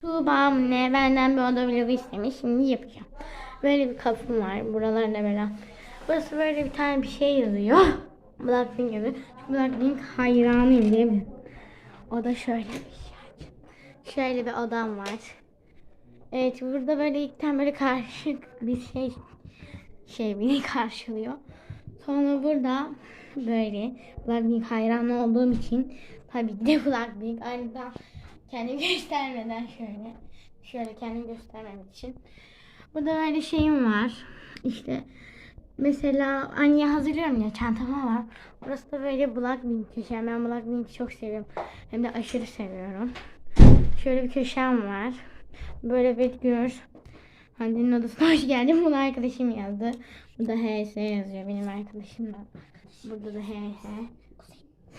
Tuğba mı ne benden bir oda vlogu istemiş. Şimdi yapacağım. Böyle bir kapım var. Buralarda böyle. Burası böyle bir tane bir şey yazıyor. Blackpink gibi. Blackpink hayranıyım değil mi? O da şöyle bir şey. Şöyle bir odam var. Evet burada böyle ilk tane böyle karışık bir şey şey beni karşılıyor. Sonra burada böyle Blackpink hayranı olduğum için tabii ki de Blackpink aniden kendimi göstermeden şöyle şöyle kendimi göstermem için. Burada böyle şeyim var. İşte mesela anneye hazırlıyorum ya çantama var. Burası da böyle Blackpink köşem. Ben Blackpink'i çok seviyorum. Hem de aşırı seviyorum. Şöyle bir köşem var. Böyle bir gör. Hande'nin odasına hoş geldin. Bunu arkadaşım yazdı. Burada HS yazıyor benim arkadaşım da. Burada da HS.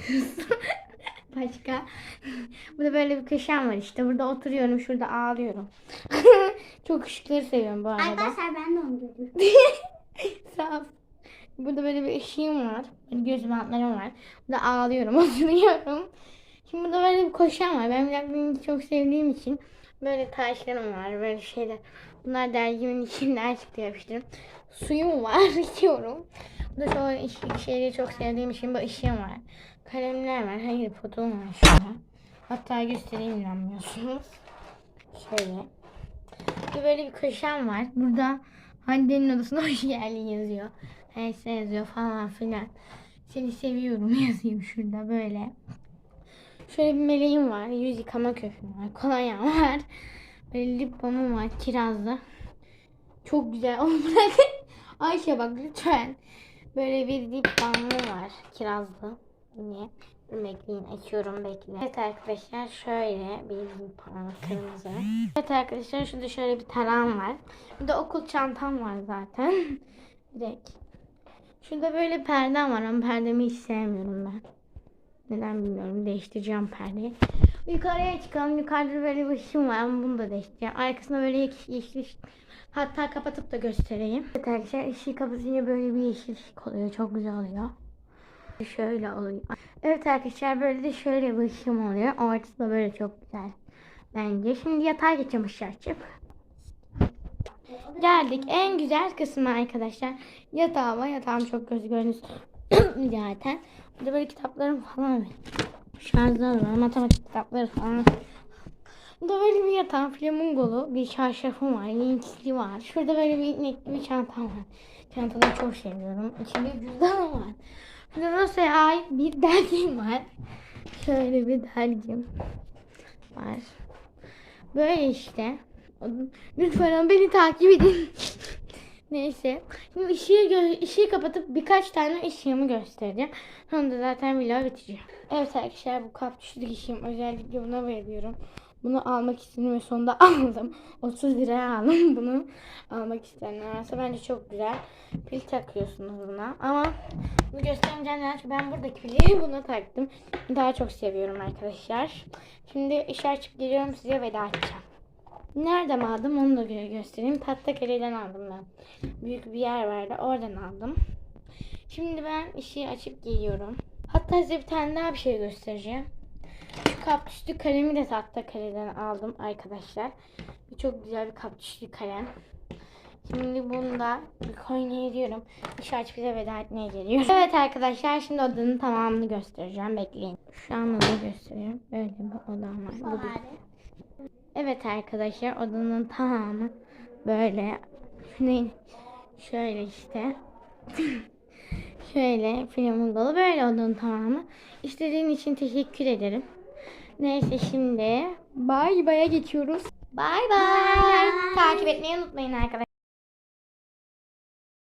Başka. Burada böyle bir köşem var işte. Burada oturuyorum. Şurada ağlıyorum. Çok ışıkları seviyorum bu arada. Arkadaşlar ben de onu gördüm. Sağ ol. Burada böyle bir ışığım var. Göz bantlarım var. Burada ağlıyorum, oturuyorum. Şimdi burada böyle bir koşan var. Ben Blackpink'i çok sevdiğim için böyle taşlarım var, böyle şeyler. Bunlar dergimin içinden çıktı yapıştırdım. Suyum var, içiyorum. Burada şöyle ışık şeyleri çok sevdiğim için böyle ışığım var. Kalemler var, hayır fotom var şurada. Hatta göstereyim inanmıyorsunuz. Şöyle. Bir böyle bir köşem var. Burada Hande'nin odasına hoş geldin yazıyor. Şey yazıyor falan filan. Seni seviyorum yazayım şurada böyle. Şöyle bir meleğim var. Yüz yıkama köpüğüm var. Kolonyam var. Böyle lip balmım var. Kirazlı. Çok güzel. Ayşe bak lütfen. Böyle bir lip balmım var. Kirazlı. Yine. Bekleyin açıyorum bekle. Evet arkadaşlar şöyle bir lip balm kırmızı. Evet arkadaşlar şurada şöyle bir tarağım var. Bir de okul çantam var zaten. Direkt. Şurada böyle perdem var ama perdemi hiç sevmiyorum ben. Neden bilmiyorum. Değiştireceğim perdeyi. Yukarıya çıkalım. Yukarıda böyle bir ışığım var ama bunu da değiştireceğim. Arkasında böyle yeşil, yeşil. Hatta kapatıp da göstereyim. Evet arkadaşlar ışığı kapatınca böyle bir yeşil ışık oluyor. Çok güzel oluyor. Şöyle oluyor. Evet arkadaşlar böyle de şöyle bir ışığım oluyor. Ortası da böyle çok güzel. Bence. Şimdi yatağa geçeceğim ışığı açıp. Geldik en güzel kısmı arkadaşlar. Yatağıma. Yatağım çok göz gördünüz zaten. Burada böyle kitaplarım falan var. Şarjlar var. Matematik kitapları falan. Burada böyle bir yatağım flamingolu bir çarşafım var. Linksli var. Şurada böyle bir inekli bir çantam var. Çantamı çok seviyorum. İçinde cüzdanım var. Burada Rosya'ya ait bir dergim var. Şöyle bir dergim var. Böyle işte. Lütfen beni takip edin. Neyse. Şimdi ışığı, ışığı kapatıp birkaç tane ışığımı göstereceğim. Sonra da zaten vlog bitecek. Evet arkadaşlar bu kaktüslük ışığım. Özellikle buna veriyorum. Bunu almak istedim ve sonunda aldım. 30 liraya aldım bunu. Almak isteyenler varsa bence çok güzel. Pil takıyorsunuz buna. Ama bunu göstermeyeceğim? Çünkü ben buradaki pili buna taktım. Daha çok seviyorum arkadaşlar. Şimdi ışığı açıp geliyorum size veda edeceğim. Nereden aldım onu da gö- göstereyim. Tatlıkale'den aldım ben. Büyük bir yer vardı. Oradan aldım. Şimdi ben ışığı açıp geliyorum. Hatta size bir tane daha bir şey göstereceğim. Şu kaktüslü kalemi de Tatlıkale'den aldım arkadaşlar. Bu çok güzel bir kaktüslü kalem. Şimdi bunu da koyun ediyorum. Işığı açıp bize veda etmeye geliyor. Evet arkadaşlar şimdi odanın tamamını göstereceğim. Bekleyin. Şu an odayı gösteriyorum. Böyle bir odam var. Bu bir- Evet arkadaşlar odanın tamamı böyle şöyle işte şöyle flamingolu böyle odanın tamamı. İstediğin için teşekkür ederim. Neyse şimdi bay baya geçiyoruz. Bay bay. Takip etmeyi unutmayın arkadaşlar.